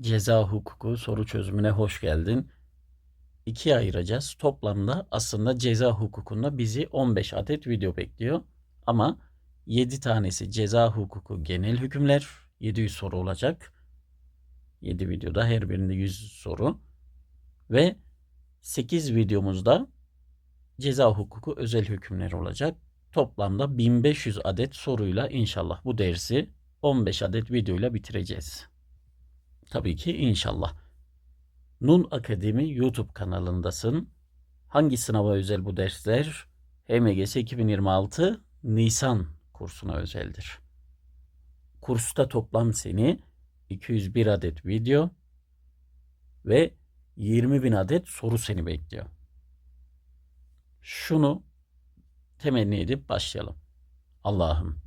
Ceza hukuku soru çözümüne hoş geldin. İkiye ayıracağız. Toplamda aslında ceza hukukunda bizi 15 adet video bekliyor. Ama 7 tanesi ceza hukuku genel hükümler. 700 soru olacak. 7 videoda her birinde 100 soru. Ve 8 videomuzda ceza hukuku özel hükümler olacak. Toplamda 1500 adet soruyla inşallah bu dersi 15 adet videoyla bitireceğiz. Tabii ki inşallah. Nun Akademi YouTube kanalındasın. Hangi sınava özel bu dersler? HMGS 2026 Nisan kursuna özeldir. Kursta toplam seni 201 adet video ve 20 bin adet soru seni bekliyor. Şunu temenni edip başlayalım. Allah'ım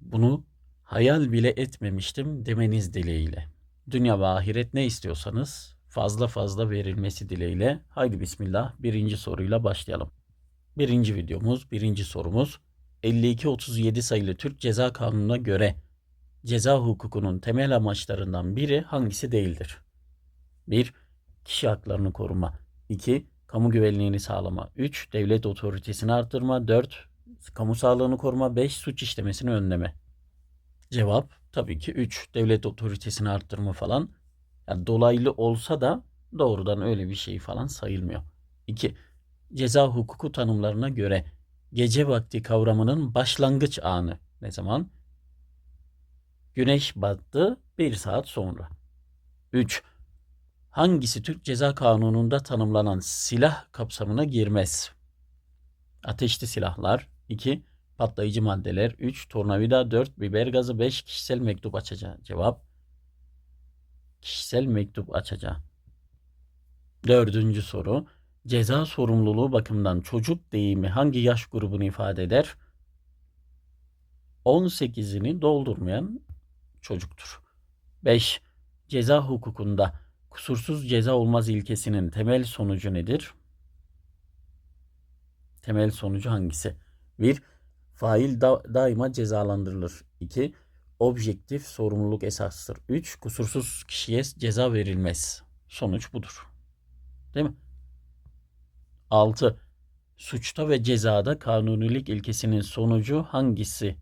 bunu hayal bile etmemiştim demeniz dileğiyle. Dünya ve ahiret ne istiyorsanız fazla fazla verilmesi dileğiyle. Haydi bismillah birinci soruyla başlayalım. Birinci videomuz, birinci sorumuz 52-37 sayılı Türk Ceza Kanunu'na göre ceza hukukunun temel amaçlarından biri hangisi değildir? 1. Kişi haklarını koruma. 2. Kamu güvenliğini sağlama. 3. Devlet otoritesini arttırma. 4. Kamu sağlığını koruma. 5. Suç işlemesini önleme. Cevap tabii ki 3. Devlet otoritesini arttırma falan. Yani dolaylı olsa da doğrudan öyle bir şey falan sayılmıyor. 2. Ceza hukuku tanımlarına göre gece vakti kavramının başlangıç anı ne zaman? Güneş battı bir saat sonra. 3. Hangisi Türk Ceza Kanunu'nda tanımlanan silah kapsamına girmez? Ateşli silahlar. 2. Patlayıcı maddeler. 3. Tornavida. 4. Biber gazı. 5. Kişisel mektup açacağı. Cevap. Kişisel mektup açacağı. Dördüncü soru. Ceza sorumluluğu bakımından çocuk deyimi hangi yaş grubunu ifade eder? 18'ini doldurmayan çocuktur. 5. Ceza hukukunda kusursuz ceza olmaz ilkesinin temel sonucu nedir? Temel sonucu hangisi? 1. Fail da- daima cezalandırılır. 2. Objektif sorumluluk esastır. 3. Kusursuz kişiye ceza verilmez. Sonuç budur. Değil mi? 6. Suçta ve cezada kanunilik ilkesinin sonucu hangisi?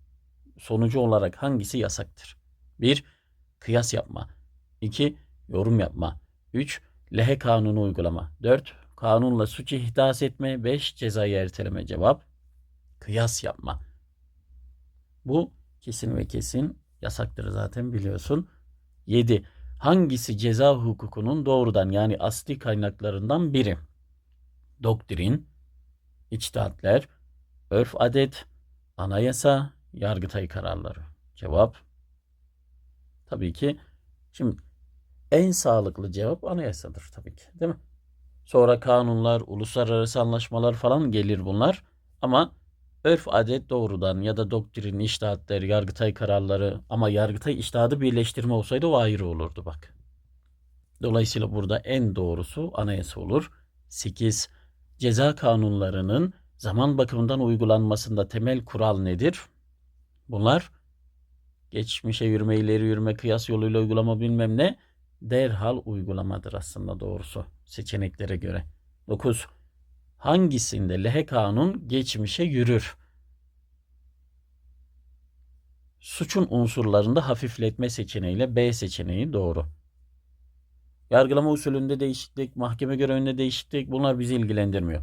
Sonucu olarak hangisi yasaktır? 1. Kıyas yapma. 2. Yorum yapma. 3. Lehe kanunu uygulama. 4. Kanunla suç ihdas etme. 5. Cezayı erteleme. Cevap. Kıyas yapma. Bu kesin ve kesin yasaktır zaten biliyorsun. 7. Hangisi ceza hukukunun doğrudan yani asli kaynaklarından biri? Doktrin, içtihatler, örf adet, anayasa, yargıtay kararları. Cevap tabii ki şimdi en sağlıklı cevap anayasadır tabii ki değil mi? Sonra kanunlar, uluslararası anlaşmalar falan gelir bunlar. Ama örf adet doğrudan ya da doktrin, iştahatler, yargıtay kararları ama yargıtay iştahatı birleştirme olsaydı o ayrı olurdu bak. Dolayısıyla burada en doğrusu anayasa olur. 8. Ceza kanunlarının zaman bakımından uygulanmasında temel kural nedir? Bunlar geçmişe yürüme, ileri yürüme, kıyas yoluyla uygulama bilmem ne derhal uygulamadır aslında doğrusu seçeneklere göre. 9. Hangisinde lehe kanun geçmişe yürür? Suçun unsurlarında hafifletme seçeneğiyle B seçeneği doğru. Yargılama usulünde değişiklik, mahkeme görevinde değişiklik bunlar bizi ilgilendirmiyor.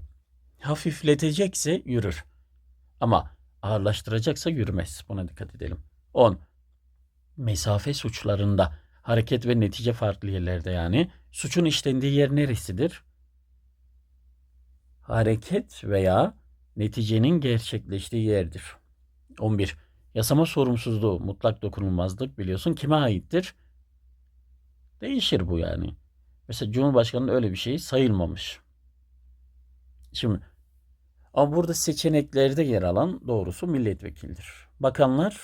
Hafifletecekse yürür. Ama ağırlaştıracaksa yürümez. Buna dikkat edelim. 10. Mesafe suçlarında hareket ve netice farklı yerlerde yani suçun işlendiği yer neresidir? Hareket veya neticenin gerçekleştiği yerdir. 11. Yasama sorumsuzluğu, mutlak dokunulmazlık biliyorsun kime aittir? Değişir bu yani. Mesela Cumhurbaşkanı'nın öyle bir şey sayılmamış. Şimdi ama burada seçeneklerde yer alan doğrusu milletvekildir. Bakanlar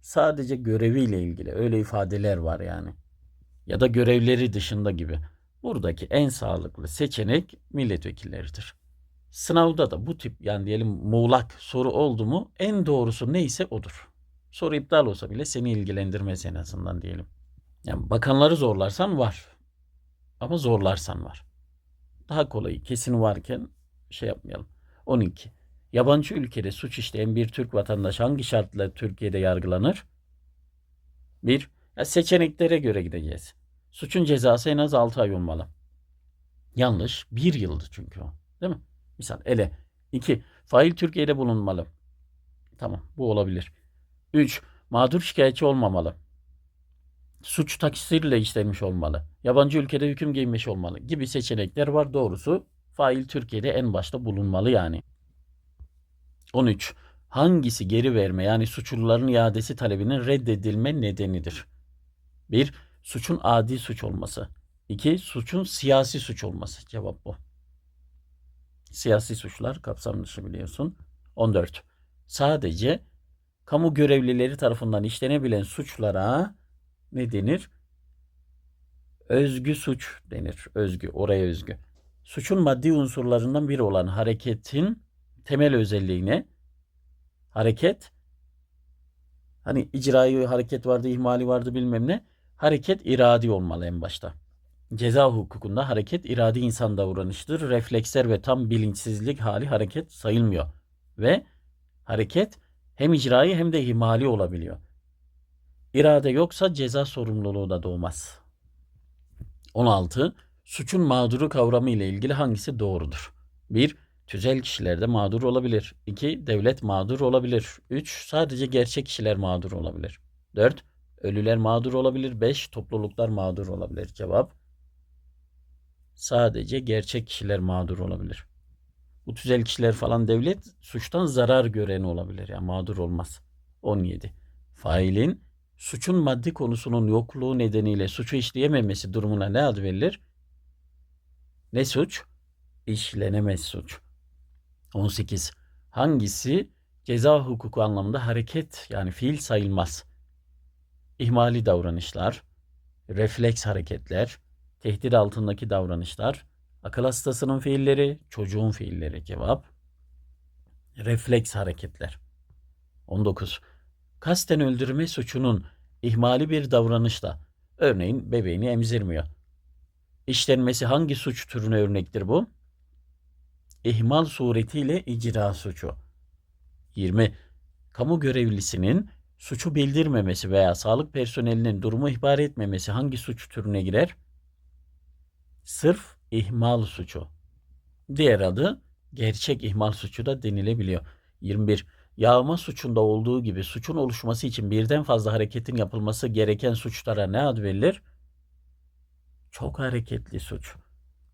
sadece göreviyle ilgili öyle ifadeler var yani. Ya da görevleri dışında gibi. Buradaki en sağlıklı seçenek milletvekilleridir. Sınavda da bu tip yani diyelim muğlak soru oldu mu en doğrusu neyse odur. Soru iptal olsa bile seni ilgilendirmez en azından diyelim. Yani bakanları zorlarsan var. Ama zorlarsan var. Daha kolayı kesin varken şey yapmayalım. 12. Yabancı ülkede suç işleyen bir Türk vatandaşı hangi şartla Türkiye'de yargılanır? 1. Ya seçeneklere göre gideceğiz. Suçun cezası en az 6 ay olmalı. Yanlış. 1 yıldı çünkü o. Değil mi? Misal ele. 2. Fail Türkiye'de bulunmalı. Tamam bu olabilir. 3. Mağdur şikayetçi olmamalı. Suç taksirle işlenmiş olmalı. Yabancı ülkede hüküm giymiş olmalı gibi seçenekler var. Doğrusu fail Türkiye'de en başta bulunmalı yani. 13. Hangisi geri verme yani suçluların iadesi talebinin reddedilme nedenidir? 1. Suçun adi suç olması. 2. Suçun siyasi suç olması. Cevap bu. Siyasi suçlar kapsam dışı biliyorsun. 14. Sadece kamu görevlileri tarafından işlenebilen suçlara ne denir? Özgü suç denir. Özgü, oraya özgü. Suçun maddi unsurlarından biri olan hareketin temel özelliğine hareket hani icraî hareket vardı, ihmali vardı bilmem ne. Hareket iradi olmalı en başta. Ceza hukukunda hareket iradi insan davranıştır. Refleksler ve tam bilinçsizlik hali hareket sayılmıyor. Ve hareket hem icraî hem de ihmali olabiliyor. İrade yoksa ceza sorumluluğu da doğmaz. 16. Suçun mağduru kavramı ile ilgili hangisi doğrudur? 1. Tüzel kişilerde mağdur olabilir. 2. Devlet mağdur olabilir. 3. Sadece gerçek kişiler mağdur olabilir. 4. Ölüler mağdur olabilir. 5. Topluluklar mağdur olabilir. Cevap Sadece gerçek kişiler mağdur olabilir. Bu tüzel kişiler falan devlet suçtan zarar gören olabilir. Yani mağdur olmaz. 17. Failin suçun maddi konusunun yokluğu nedeniyle suçu işleyememesi durumuna ne ad verilir? Ne suç? İşlenemez suç. 18. Hangisi ceza hukuku anlamında hareket yani fiil sayılmaz? İhmali davranışlar, refleks hareketler, tehdit altındaki davranışlar, akıl hastasının fiilleri, çocuğun fiilleri cevap. Refleks hareketler. 19. Kasten öldürme suçunun ihmali bir davranışla, örneğin bebeğini emzirmiyor. İşlenmesi hangi suç türüne örnektir bu? İhmal suretiyle icra suçu. 20. Kamu görevlisinin suçu bildirmemesi veya sağlık personelinin durumu ihbar etmemesi hangi suç türüne girer? Sırf ihmal suçu. Diğer adı gerçek ihmal suçu da denilebiliyor. 21. Yağma suçunda olduğu gibi suçun oluşması için birden fazla hareketin yapılması gereken suçlara ne ad verilir? Çok hareketli suç.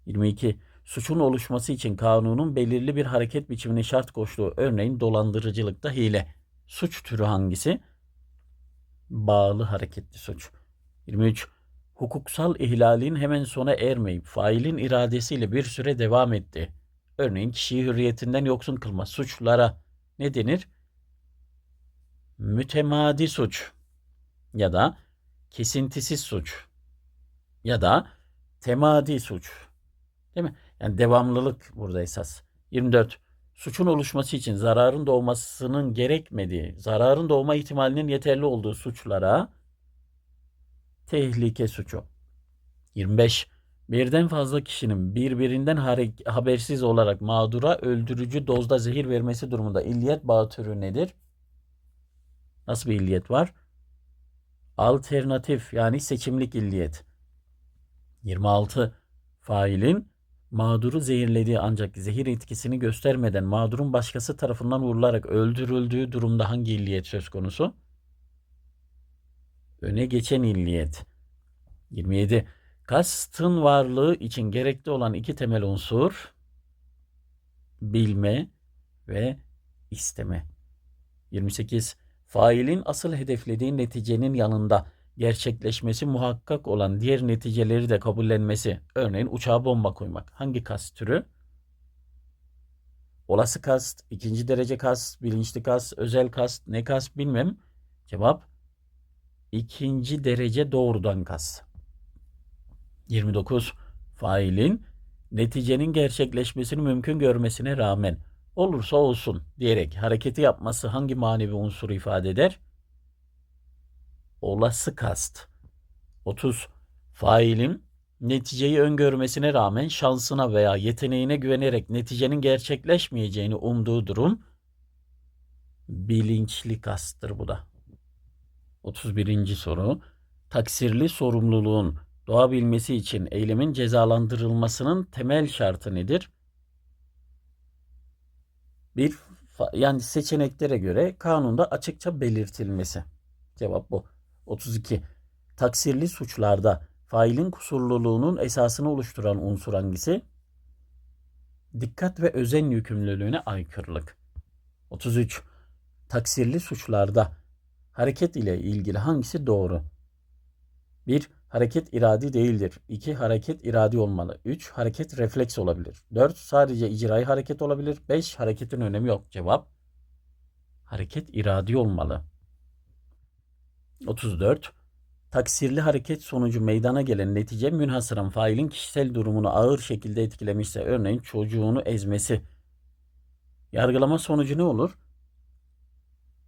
22. Suçun oluşması için kanunun belirli bir hareket biçimini şart koştuğu örneğin dolandırıcılıkta hile. Suç türü hangisi? Bağlı hareketli suç. 23 hukuksal ihlalin hemen sona ermeyip failin iradesiyle bir süre devam etti. Örneğin kişiyi hürriyetinden yoksun kılma suçlara ne denir? Mütemadi suç ya da kesintisiz suç ya da temadi suç. Değil mi? Yani devamlılık burada esas. 24. Suçun oluşması için zararın doğmasının gerekmediği, zararın doğma ihtimalinin yeterli olduğu suçlara tehlike suçu. 25. Birden fazla kişinin birbirinden habersiz olarak mağdura öldürücü dozda zehir vermesi durumunda illiyet bağı türü nedir? Nasıl bir illiyet var? Alternatif yani seçimlik illiyet. 26. Failin mağduru zehirlediği ancak zehir etkisini göstermeden mağdurun başkası tarafından vurularak öldürüldüğü durumda hangi illiyet söz konusu? Öne geçen illiyet. 27. Kastın varlığı için gerekli olan iki temel unsur bilme ve isteme. 28. Failin asıl hedeflediği neticenin yanında gerçekleşmesi muhakkak olan diğer neticeleri de kabullenmesi. Örneğin uçağa bomba koymak. Hangi kast türü? Olası kast, ikinci derece kast, bilinçli kast, özel kast, ne kast bilmem. Cevap ikinci derece doğrudan kast. 29. Failin neticenin gerçekleşmesini mümkün görmesine rağmen olursa olsun diyerek hareketi yapması hangi manevi unsuru ifade eder? Olası kast. 30. Failin neticeyi öngörmesine rağmen şansına veya yeteneğine güvenerek neticenin gerçekleşmeyeceğini umduğu durum bilinçli kasttır bu da. 31. soru. Taksirli sorumluluğun doğabilmesi için eylemin cezalandırılmasının temel şartı nedir? Bir yani seçeneklere göre kanunda açıkça belirtilmesi. Cevap bu. 32. Taksirli suçlarda failin kusurluluğunun esasını oluşturan unsur hangisi? Dikkat ve özen yükümlülüğüne aykırılık. 33. Taksirli suçlarda hareket ile ilgili hangisi doğru? 1. Hareket iradi değildir. 2. Hareket iradi olmalı. 3. Hareket refleks olabilir. 4. Sadece icrai hareket olabilir. 5. Hareketin önemi yok. Cevap hareket iradi olmalı. 34. Taksirli hareket sonucu meydana gelen netice münhasıran failin kişisel durumunu ağır şekilde etkilemişse örneğin çocuğunu ezmesi. Yargılama sonucu ne olur?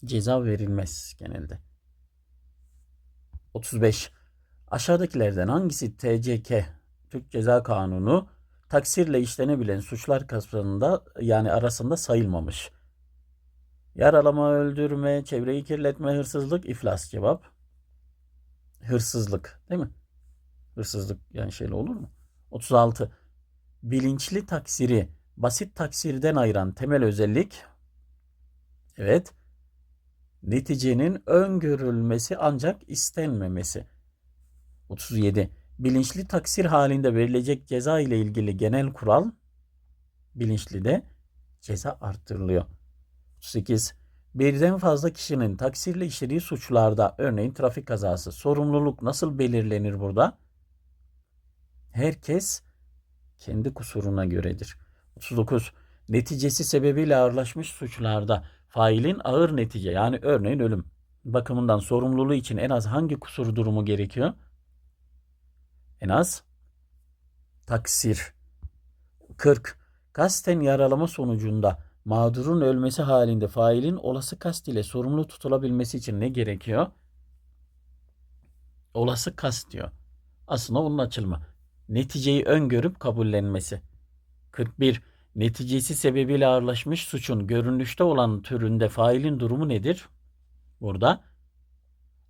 Ceza verilmez genelde. 35. Aşağıdakilerden hangisi TCK Türk Ceza Kanunu taksirle işlenebilen suçlar kapsamında yani arasında sayılmamış? Yaralama, öldürme, çevreyi kirletme, hırsızlık, iflas cevap. Hırsızlık değil mi? Hırsızlık yani şeyle olur mu? 36. Bilinçli taksiri basit taksirden ayıran temel özellik evet neticenin öngörülmesi ancak istenmemesi. 37. Bilinçli taksir halinde verilecek ceza ile ilgili genel kural bilinçli de ceza arttırılıyor. 38. Birden fazla kişinin taksirle işlediği suçlarda örneğin trafik kazası sorumluluk nasıl belirlenir burada? Herkes kendi kusuruna göredir. 39. Neticesi sebebiyle ağırlaşmış suçlarda failin ağır netice yani örneğin ölüm bakımından sorumluluğu için en az hangi kusur durumu gerekiyor? En az taksir. 40. Kasten yaralama sonucunda mağdurun ölmesi halinde failin olası kast ile sorumlu tutulabilmesi için ne gerekiyor? Olası kast diyor. Aslında onun açılımı. Neticeyi öngörüp kabullenmesi. 41. Neticesi sebebiyle ağırlaşmış suçun görünüşte olan türünde failin durumu nedir? Burada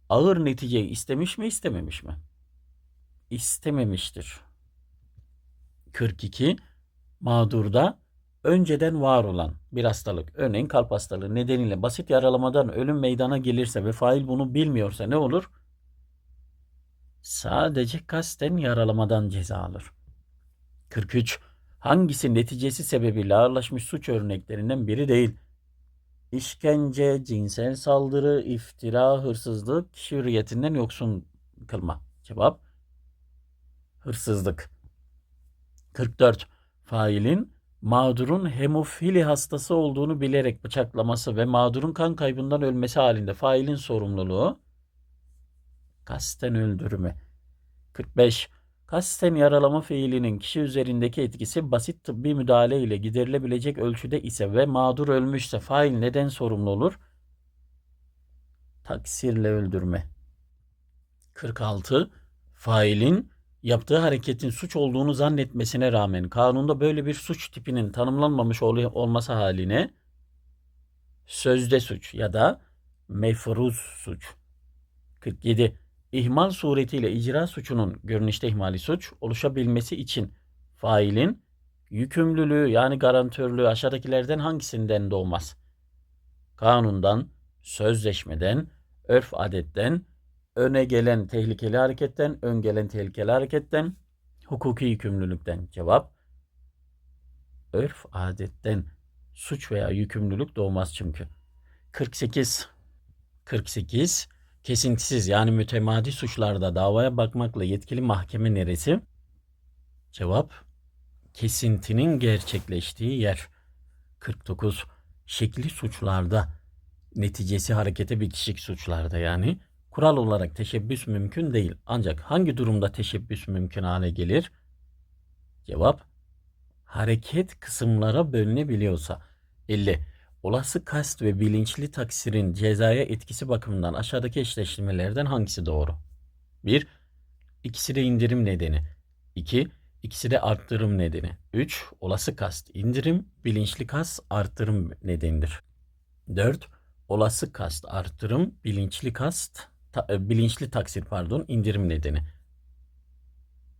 ağır neticeyi istemiş mi istememiş mi? İstememiştir. 42. Mağdurda önceden var olan bir hastalık, örneğin kalp hastalığı nedeniyle basit yaralamadan ölüm meydana gelirse ve fail bunu bilmiyorsa ne olur? Sadece kasten yaralamadan ceza alır. 43. Hangisi neticesi sebebiyle ağırlaşmış suç örneklerinden biri değil? İşkence, cinsel saldırı, iftira, hırsızlık, kişi hürriyetinden yoksun kılma. Cevap hırsızlık. 44. Failin mağdurun hemofili hastası olduğunu bilerek bıçaklaması ve mağdurun kan kaybından ölmesi halinde failin sorumluluğu kasten öldürme. 45. Kasten yaralama fiilinin kişi üzerindeki etkisi basit tıbbi müdahale ile giderilebilecek ölçüde ise ve mağdur ölmüşse fail neden sorumlu olur? Taksirle öldürme. 46. Failin yaptığı hareketin suç olduğunu zannetmesine rağmen kanunda böyle bir suç tipinin tanımlanmamış ol- olması haline sözde suç ya da mefruz suç. 47. İhmal suretiyle icra suçunun görünüşte ihmali suç oluşabilmesi için failin yükümlülüğü yani garantörlüğü aşağıdakilerden hangisinden doğmaz? Kanundan, sözleşmeden, örf adetten, öne gelen tehlikeli hareketten, ön gelen tehlikeli hareketten, hukuki yükümlülükten. Cevap örf adetten suç veya yükümlülük doğmaz çünkü. 48 48 kesintisiz yani mütemadi suçlarda davaya bakmakla yetkili mahkeme neresi? Cevap kesintinin gerçekleştiği yer. 49 şekli suçlarda neticesi harekete bitişik suçlarda yani kural olarak teşebbüs mümkün değil. Ancak hangi durumda teşebbüs mümkün hale gelir? Cevap hareket kısımlara bölünebiliyorsa. 50. Olası kast ve bilinçli taksirin cezaya etkisi bakımından aşağıdaki eşleştirmelerden hangisi doğru? 1. ikisi de indirim nedeni. 2. İkisi de arttırım nedeni. 3. Olası kast indirim, bilinçli kast arttırım nedenidir. 4. Olası kast artırım, bilinçli kast, ta- e, bilinçli taksir pardon, indirim nedeni.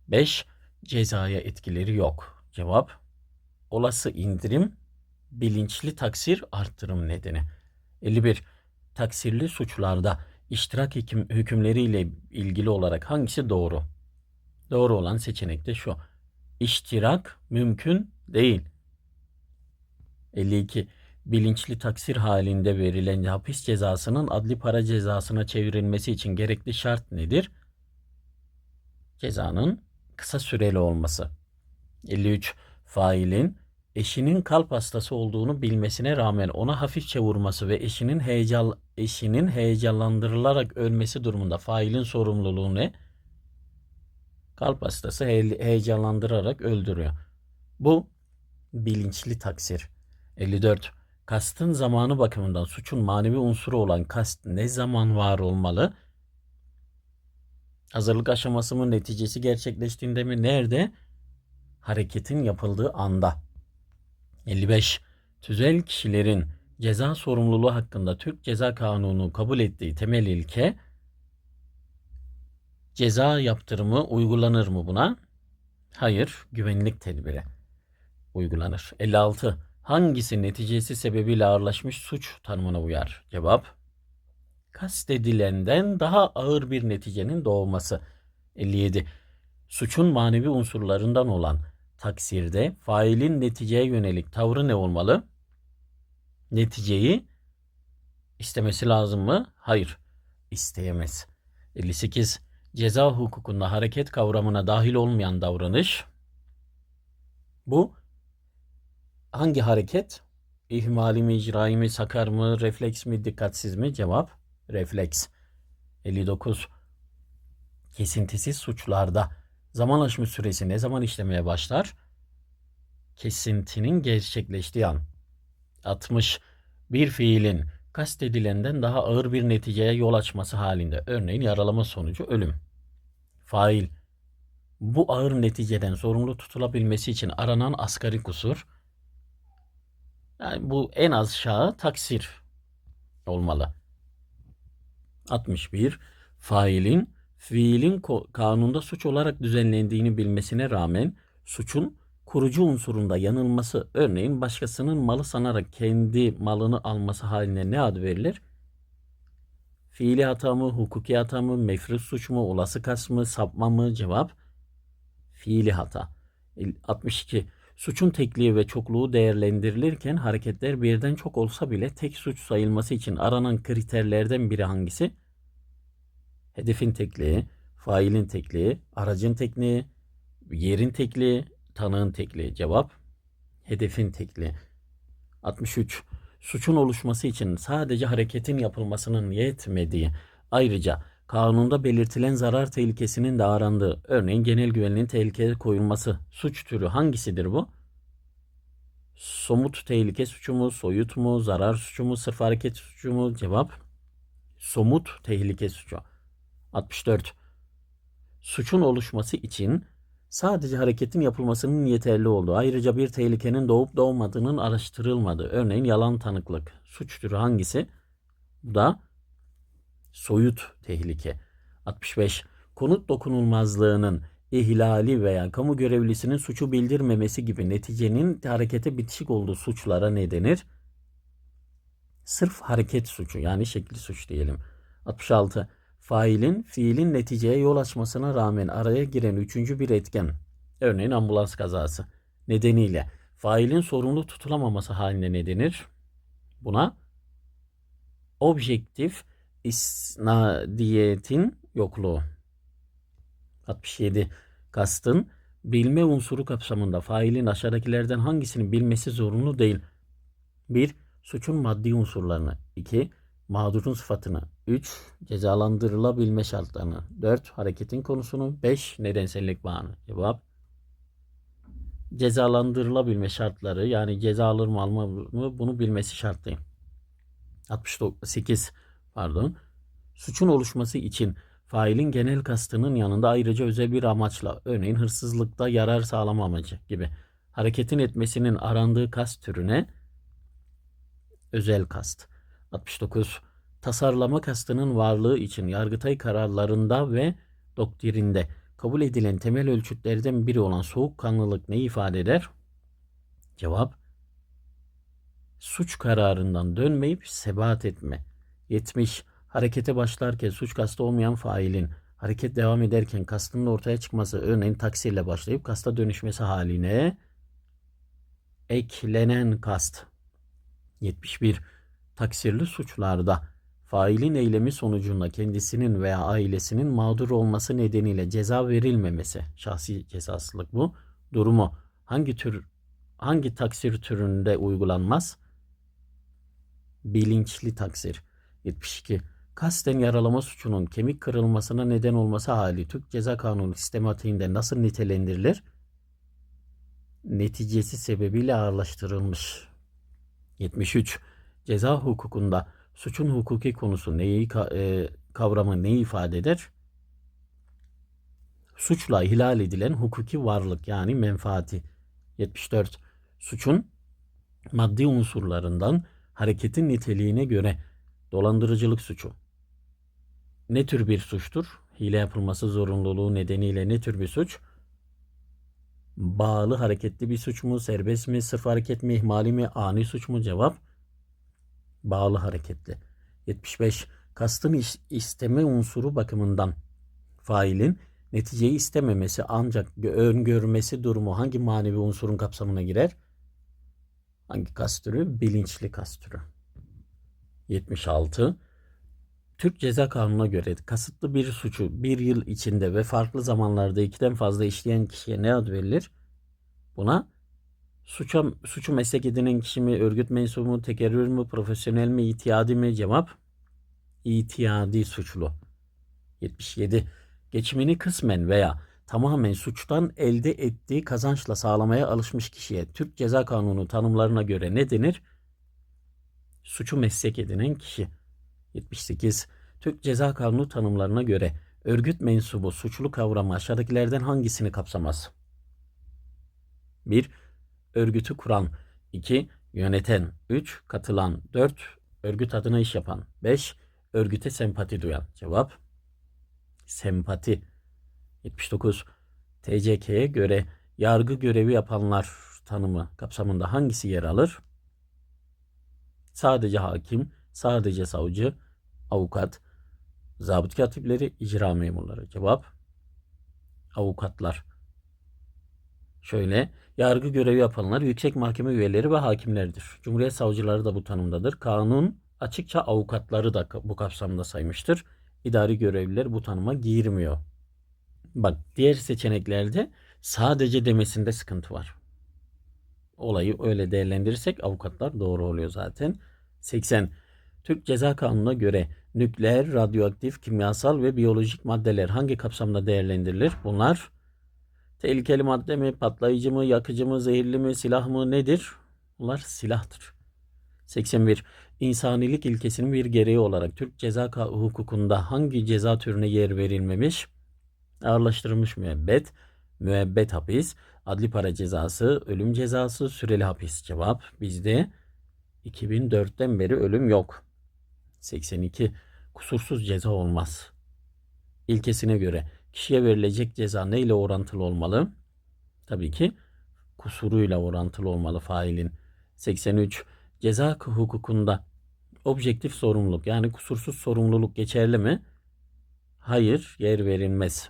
5. Cezaya etkileri yok. Cevap olası indirim, bilinçli taksir artırım nedeni. 51. Taksirli suçlarda iştirak hüküm, hükümleriyle ilgili olarak hangisi doğru? Doğru olan seçenek de şu. İştirak mümkün değil. 52. Bilinçli taksir halinde verilen hapis cezasının adli para cezasına çevrilmesi için gerekli şart nedir? Cezanın kısa süreli olması. 53. Failin eşinin kalp hastası olduğunu bilmesine rağmen ona hafifçe vurması ve eşinin heyecan eşinin heyecanlandırılarak ölmesi durumunda failin sorumluluğu ne? Kalp hastası he- heyecanlandırarak öldürüyor. Bu bilinçli taksir. 54. Kastın zamanı bakımından suçun manevi unsuru olan kast ne zaman var olmalı? Hazırlık aşaması mı, neticesi gerçekleştiğinde mi, nerede? Hareketin yapıldığı anda. 55. Tüzel kişilerin ceza sorumluluğu hakkında Türk Ceza Kanunu kabul ettiği temel ilke ceza yaptırımı uygulanır mı buna? Hayır, güvenlik tedbiri uygulanır. 56. Hangisi neticesi sebebiyle ağırlaşmış suç tanımına uyar? Cevap kastedilenden daha ağır bir neticenin doğması. 57. Suçun manevi unsurlarından olan taksirde failin neticeye yönelik tavrı ne olmalı? Neticeyi istemesi lazım mı? Hayır, isteyemez. 58. Ceza hukukunda hareket kavramına dahil olmayan davranış. Bu hangi hareket? İhmali mi, icrai mi, sakar mı, refleks mi, dikkatsiz mi? Cevap refleks. 59. Kesintisiz suçlarda zaman aşımı süresi ne zaman işlemeye başlar? Kesintinin gerçekleştiği an. 60. Bir fiilin kastedilenden daha ağır bir neticeye yol açması halinde örneğin yaralama sonucu ölüm. Fail bu ağır neticeden sorumlu tutulabilmesi için aranan asgari kusur yani bu en az şağı taksir olmalı. 61. Failin fiilin kanunda suç olarak düzenlendiğini bilmesine rağmen suçun kurucu unsurunda yanılması örneğin başkasının malı sanarak kendi malını alması haline ne ad verilir? Fiili hata mı, hukuki hata mı, mefrut suç mu, olası kas mı, sapma mı? Cevap fiili hata. 62. Suçun tekliği ve çokluğu değerlendirilirken hareketler birden çok olsa bile tek suç sayılması için aranan kriterlerden biri hangisi? Hedefin tekliği, failin tekliği, aracın tekliği, yerin tekliği, tanığın tekliği. Cevap hedefin tekliği. 63. Suçun oluşması için sadece hareketin yapılmasının yetmediği, ayrıca kanunda belirtilen zarar tehlikesinin de arandığı, örneğin genel güvenliğin tehlikeye koyulması suç türü hangisidir bu? Somut tehlike suçu mu, soyut mu, zarar suçu mu, sırf hareket suçu mu? Cevap somut tehlike suçu. 64. Suçun oluşması için sadece hareketin yapılmasının yeterli olduğu, ayrıca bir tehlikenin doğup doğmadığının araştırılmadığı, örneğin yalan tanıklık suç türü hangisi? Bu da soyut tehlike. 65. Konut dokunulmazlığının ihlali veya kamu görevlisinin suçu bildirmemesi gibi neticenin harekete bitişik olduğu suçlara ne denir? Sırf hareket suçu yani şekli suç diyelim. 66. Failin fiilin neticeye yol açmasına rağmen araya giren üçüncü bir etken, örneğin ambulans kazası nedeniyle failin sorumlu tutulamaması haline ne denir? Buna objektif isnadiyetin yokluğu. 67. Kastın bilme unsuru kapsamında failin aşağıdakilerden hangisini bilmesi zorunlu değil. 1. Suçun maddi unsurlarını. 2. Mağdurun sıfatını. 3. Cezalandırılabilme şartlarını. 4. Hareketin konusunu. 5. Nedensellik bağını. Cevap cezalandırılabilme şartları yani ceza alır mı almaz mı bunu bilmesi şart değil. 68 pardon. Suçun oluşması için Failin genel kastının yanında ayrıca özel bir amaçla, örneğin hırsızlıkta yarar sağlama amacı gibi hareketin etmesinin arandığı kast türüne özel kast. 69. Tasarlama kastının varlığı için Yargıtay kararlarında ve doktrinde kabul edilen temel ölçütlerden biri olan soğukkanlılık ne ifade eder? Cevap suç kararından dönmeyip sebat etme. 70. Harekete başlarken suç kastı olmayan failin hareket devam ederken kastının ortaya çıkması örneğin taksiyle başlayıp kasta dönüşmesi haline eklenen kast. 71. Taksirli suçlarda failin eylemi sonucunda kendisinin veya ailesinin mağdur olması nedeniyle ceza verilmemesi, şahsi cezasılık bu, durumu hangi tür hangi taksir türünde uygulanmaz? Bilinçli taksir. 72. Kasten yaralama suçunun kemik kırılmasına neden olması hali Türk Ceza Kanunu sistematiğinde nasıl nitelendirilir? Neticesi sebebiyle ağırlaştırılmış. 73. Ceza hukukunda suçun hukuki konusu neyi e, kavramı neyi ifade eder? Suçla ihlal edilen hukuki varlık yani menfaati. 74. Suçun maddi unsurlarından hareketin niteliğine göre dolandırıcılık suçu. Ne tür bir suçtur? Hile yapılması zorunluluğu nedeniyle ne tür bir suç? Bağlı hareketli bir suç mu? Serbest mi? Sırf hareket mi? ihmali mi? Ani suç mu? Cevap bağlı hareketli. 75. Kastın isteme unsuru bakımından failin neticeyi istememesi ancak öngörmesi durumu hangi manevi unsurun kapsamına girer? Hangi kast türü? Bilinçli kast türü. 76. Türk Ceza Kanunu'na göre kasıtlı bir suçu bir yıl içinde ve farklı zamanlarda ikiden fazla işleyen kişiye ne ad verilir? Buna suça, suçu meslek edinen kişi mi, örgüt mensubu mu, tekerrür mü, profesyonel mi, itiyadi mi? Cevap itiyadi suçlu. 77. Geçimini kısmen veya tamamen suçtan elde ettiği kazançla sağlamaya alışmış kişiye Türk Ceza Kanunu tanımlarına göre ne denir? Suçu meslek edinen kişi. 78. Türk Ceza Kanunu tanımlarına göre örgüt mensubu suçlu kavramı aşağıdakilerden hangisini kapsamaz? 1. Örgütü kuran 2. Yöneten 3. Katılan 4. Örgüt adına iş yapan 5. Örgüte sempati duyan. Cevap Sempati 79. TCK'ye göre yargı görevi yapanlar tanımı kapsamında hangisi yer alır? Sadece hakim, sadece savcı, avukat, zabıt katipleri, icra memurları. Cevap avukatlar. Şöyle, yargı görevi yapanlar yüksek mahkeme üyeleri ve hakimlerdir. Cumhuriyet savcıları da bu tanımdadır. Kanun açıkça avukatları da bu kapsamda saymıştır. İdari görevliler bu tanıma girmiyor. Bak diğer seçeneklerde sadece demesinde sıkıntı var. Olayı öyle değerlendirirsek avukatlar doğru oluyor zaten. 80. Türk Ceza Kanunu'na göre nükleer, radyoaktif, kimyasal ve biyolojik maddeler hangi kapsamda değerlendirilir? Bunlar tehlikeli madde mi, patlayıcı mı, yakıcı mı, zehirli mi, silah mı nedir? Bunlar silahtır. 81. İnsanilik ilkesinin bir gereği olarak Türk ceza hukukunda hangi ceza türüne yer verilmemiş? Ağırlaştırılmış müebbet, müebbet hapis, adli para cezası, ölüm cezası, süreli hapis. Cevap bizde 2004'ten beri ölüm yok. 82. Kusursuz ceza olmaz. İlkesine göre kişiye verilecek ceza ne ile orantılı olmalı? Tabii ki kusuruyla orantılı olmalı failin. 83. Ceza hukukunda objektif sorumluluk yani kusursuz sorumluluk geçerli mi? Hayır, yer verilmez.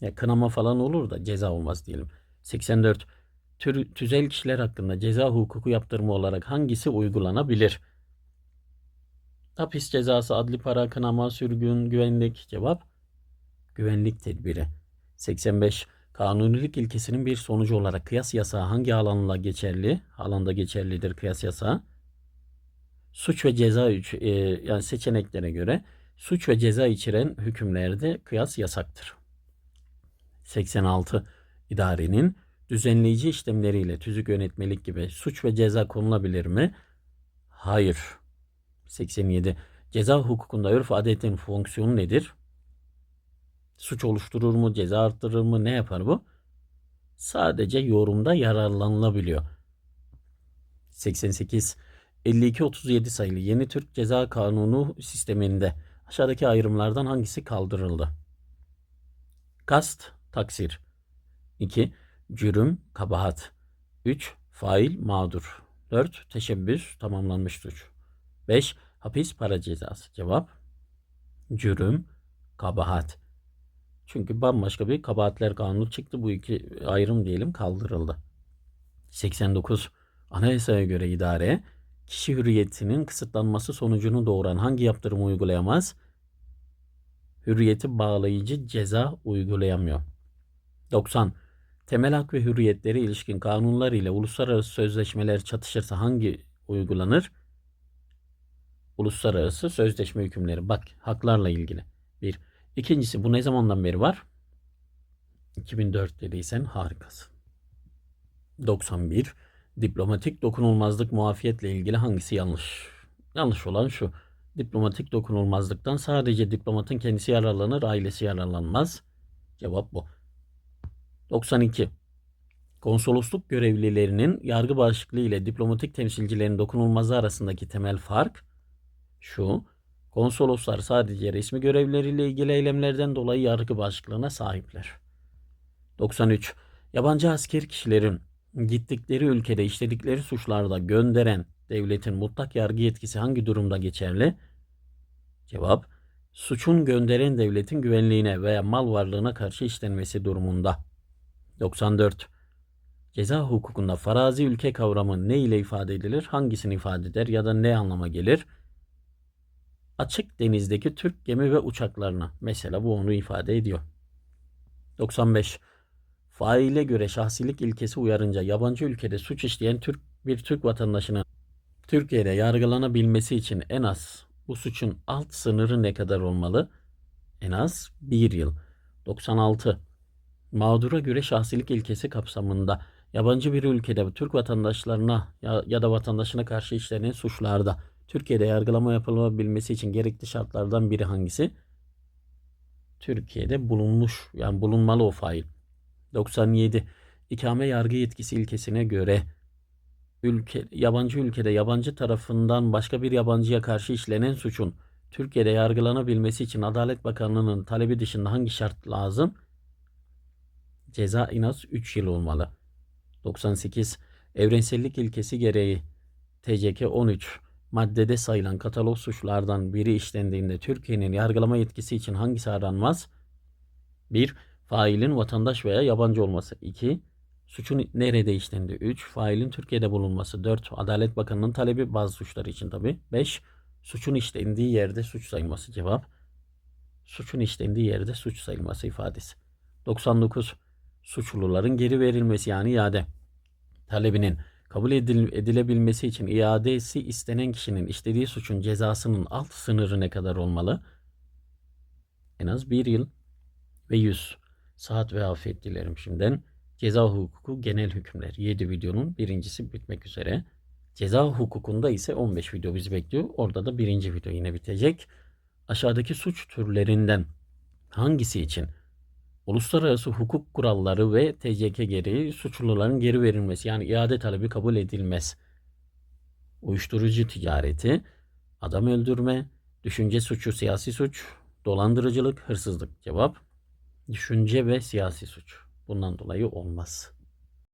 Ya kınama falan olur da ceza olmaz diyelim. 84. Tür, tüzel kişiler hakkında ceza hukuku yaptırma olarak hangisi uygulanabilir? Hapis cezası, adli para, kınama, sürgün, güvenlik. Cevap güvenlik tedbiri. 85. Kanunilik ilkesinin bir sonucu olarak kıyas yasağı hangi alanla geçerli? Alanda geçerlidir kıyas yasağı. Suç ve ceza e, yani seçeneklere göre suç ve ceza içeren hükümlerde kıyas yasaktır. 86. İdarenin düzenleyici işlemleriyle tüzük yönetmelik gibi suç ve ceza konulabilir mi? Hayır. 87. Ceza hukukunda örf adetin fonksiyonu nedir? Suç oluşturur mu, ceza arttırır mı, ne yapar bu? Sadece yorumda yararlanılabiliyor. 88 52-37 sayılı Yeni Türk Ceza Kanunu sisteminde aşağıdaki ayrımlardan hangisi kaldırıldı? Kast, taksir. 2. Cürüm, kabahat. 3. Fail, mağdur. 4. Teşebbüs, tamamlanmış suç. 5. Hapis para cezası. Cevap cürüm, kabahat. Çünkü bambaşka bir kabahatler kanunu çıktı. Bu iki ayrım diyelim kaldırıldı. 89. Anayasaya göre idare kişi hürriyetinin kısıtlanması sonucunu doğuran hangi yaptırımı uygulayamaz? Hürriyeti bağlayıcı ceza uygulayamıyor. 90. Temel hak ve hürriyetlere ilişkin kanunlar ile uluslararası sözleşmeler çatışırsa hangi uygulanır? Uluslararası sözleşme hükümleri. Bak haklarla ilgili. Bir. İkincisi bu ne zamandan beri var? 2004 dediysen harikasın. 91. Diplomatik dokunulmazlık muafiyetle ilgili hangisi yanlış? Yanlış olan şu. Diplomatik dokunulmazlıktan sadece diplomatın kendisi yararlanır, ailesi yararlanmaz. Cevap bu. 92. Konsolosluk görevlilerinin yargı bağışıklığı ile diplomatik temsilcilerin dokunulmazlığı arasındaki temel fark şu. Konsoloslar sadece resmi görevleriyle ilgili eylemlerden dolayı yargı bağışıklığına sahipler. 93. Yabancı asker kişilerin gittikleri ülkede işledikleri suçlarda gönderen devletin mutlak yargı yetkisi hangi durumda geçerli? Cevap suçun gönderen devletin güvenliğine veya mal varlığına karşı işlenmesi durumunda. 94. Ceza hukukunda farazi ülke kavramı ne ile ifade edilir? Hangisini ifade eder ya da ne anlama gelir? Açık denizdeki Türk gemi ve uçaklarına. Mesela bu onu ifade ediyor. 95. Faile göre şahsilik ilkesi uyarınca yabancı ülkede suç işleyen Türk bir Türk vatandaşının Türkiye'de yargılanabilmesi için en az bu suçun alt sınırı ne kadar olmalı? En az bir yıl. 96. Mağdura göre şahsilik ilkesi kapsamında yabancı bir ülkede Türk vatandaşlarına ya, ya da vatandaşına karşı işlenen suçlarda Türkiye'de yargılama yapılabilmesi için gerekli şartlardan biri hangisi? Türkiye'de bulunmuş yani bulunmalı o fail. 97. İkame yargı yetkisi ilkesine göre ülke, yabancı ülkede yabancı tarafından başka bir yabancıya karşı işlenen suçun Türkiye'de yargılanabilmesi için Adalet Bakanlığı'nın talebi dışında hangi şart lazım? Ceza en az 3 yıl olmalı. 98. Evrensellik ilkesi gereği TCK 13 maddede sayılan katalog suçlardan biri işlendiğinde Türkiye'nin yargılama yetkisi için hangisi aranmaz? 1. Failin vatandaş veya yabancı olması. 2. Suçun nerede işlendi? 3. Failin Türkiye'de bulunması. 4. Adalet Bakanı'nın talebi bazı suçlar için tabi. 5. Suçun işlendiği yerde suç sayılması cevap. Suçun işlendiği yerde suç sayılması ifadesi. 99. Suçluların geri verilmesi yani iade talebinin kabul edil edilebilmesi için iadesi istenen kişinin işlediği suçun cezasının alt sınırı ne kadar olmalı? En az bir yıl ve 100 saat ve afiyet dilerim şimdiden. Ceza hukuku genel hükümler 7 videonun birincisi bitmek üzere. Ceza hukukunda ise 15 video bizi bekliyor. Orada da birinci video yine bitecek. Aşağıdaki suç türlerinden hangisi için uluslararası hukuk kuralları ve TCK gereği suçluların geri verilmesi yani iade talebi kabul edilmez. Uyuşturucu ticareti, adam öldürme, düşünce suçu, siyasi suç, dolandırıcılık, hırsızlık. Cevap düşünce ve siyasi suç. Bundan dolayı olmaz.